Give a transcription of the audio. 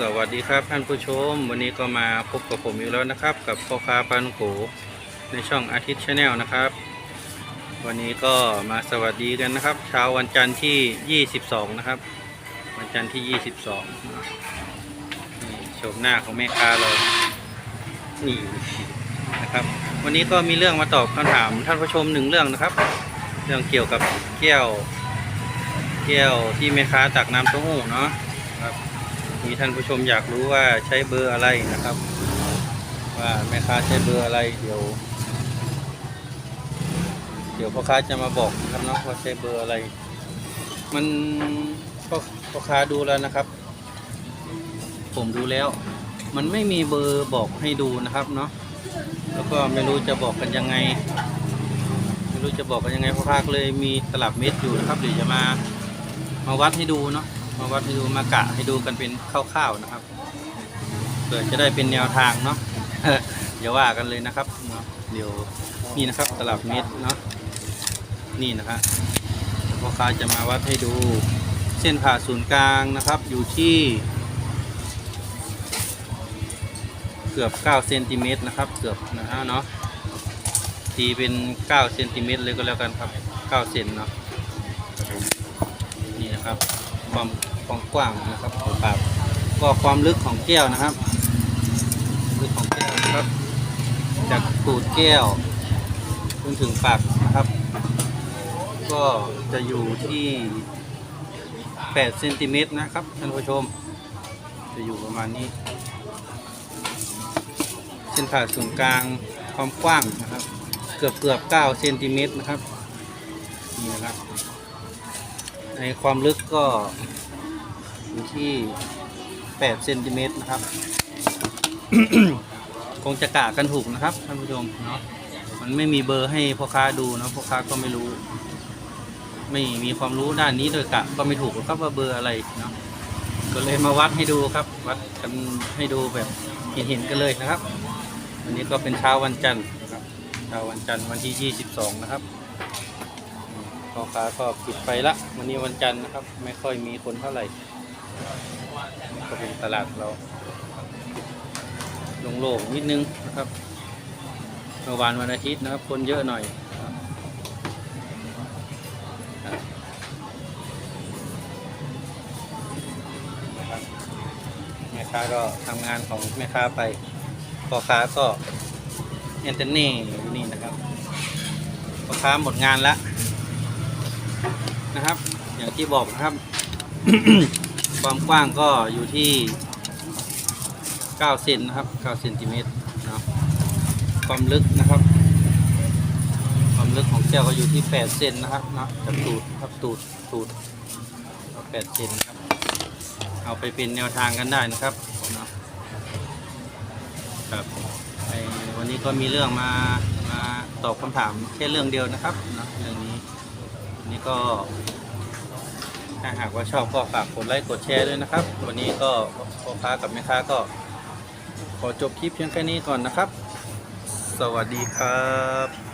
สวัสดีครับท่านผู้ชม วันนี้ก็มาพบกับผมอีกแล้วนะครับ กับพ่อค้าปันโขในช่องอาทิตย์ชาแนลนะครับ วันนี้ก็มาสวัสดีกันนะครับ เช้าวันจันทร์ที่ 22 นะครับ วันจันทร์ที่ 22นี่โฉมหน้าของแม่ค้าเรานี่นะครับ วันนี้ก็มีเรื่องมาตอบคำถามท่านผู้ชมหนึ่งเรื่องนะครับ เรื่องเกี่ยวกับแก้ว แก้วที่แม่ค้าตักน้ำเต้าหู้เนาะ มีท่านผู้ชมอยากรู้ว่าใช้เบอร์อะไรนะครับ ว่าแม่ค้าใช้เบอร์อะไรเดี๋ยว เดี๋ยวพ่อค้าจะมาบอกนะครับเนาะว่าใช้เบอร์อะไร มันพ่อพ่อค้าดูแล้วนะครับ ผมดูแล้ว มันไม่มีเบอร์บอกให้ดูนะครับเนาะแล้วก็ไม่รู้จะบอกกันยังไง ไม่รู้จะบอกกันยังไงพ่อค้าเลยมีตลับเม็ดอยู่นะครับเดี๋ยวจะมามาวัดให้ดูเนาะ มาวัดให้ดูมากะให้ดูกันเป็นคร่าวๆนะครับเผื่อจะได้เป็นแนวทางเนาะอย่าว่ากันเลยนะครับเนาะเดี๋ยวนี่นะครับตลับเม็ดเนาะนี่นะครับพ่อค้าจะมาวัดให้ดูเส้นผ่าศูนย์กลางนะครับ อยู่ที่เกือบ9เซนติเมตรนะครับ เกือบนะฮะเนาะตีเป็น9เซนติเมตรเลยก็แล้วกันครับ9เซนเนาะนี่นะครับ ความความกว้างนะครับของปากก็ความลึกของแก้วนะครับ ลึกของแก้วนะครับ จากตูดแก้วจนถึงปากนะครับ ก็จะอยู่ที่8เซนติเมตรนะครับท่านผู้ชม จะอยู่ประมาณนี้ เส้นผ่าศูนย์กลางความกว้างนะครับ เกือบเกือบ9เซนติเมตรนะครับนี่นะครับ ในความลึกก็อยู่ที่8เซนติเมตรนะครับ คงจะกะกันถูกนะครับท่านผู้ชมเนาะมันไม่มีเบอร์ให้พ่อค้าดูนะพ่อค้าก็ไม่รู้ ไม่มีความรู้ด้านนี้โดยกะก็ไม่ถูกกครับว่าเบอร์อะไรเนาะก็เลยมาวัดให้ดูครับ วัดกันให้ดูแบบเห็นๆกันเลยนะครับวันนี้ก็เป็นเช้าวันจันทร์นะครับเช้าวันจันทร์วันที่ 22 นะครับ พ่อค้าก็ปิดไปละ วันนี้วันจันทร์นะครับ ไม่ค่อยมีคนเท่าไหร่ก็เป็นตลาดเราลงโล่งนิดนึงนะครับเมื่อวานวันอาทิตย์นะครับ คนเยอะหน่อยแม่ค้าก็ทำงานของแม่ค้าไปพ่อค้าก็เอนเตอร์เน่อยู่นี่นะครับพ่อค้าหมดงานแล้ว นะครับ อย่างที่บอกนะครับ ความกว้างก็อยู่ที่9เซนนะครับ9เซนติเมตรนะความลึกนะครับ ความลึกของแก้วก็อยู่ที่8เซนนะครับนะจากตูดครับตูดตูด8เซนครับ เอาไปเป็นแนวทางกันได้นะครับนะครับวันนี้ก็มีเรื่องมามาตอบคำถามแค่เรื่องเดียวนะครับนะเรื่องนี้ นี้ก็ ถ้าหากว่าชอบก็ฝากกดไลค์กดแชร์ด้วยนะครับ วันนี้ก็พ่อค้ากับแม่ค้าก็ขอจบคลิปเพียงแค่นี้ก่อนนะครับ สวัสดีครับ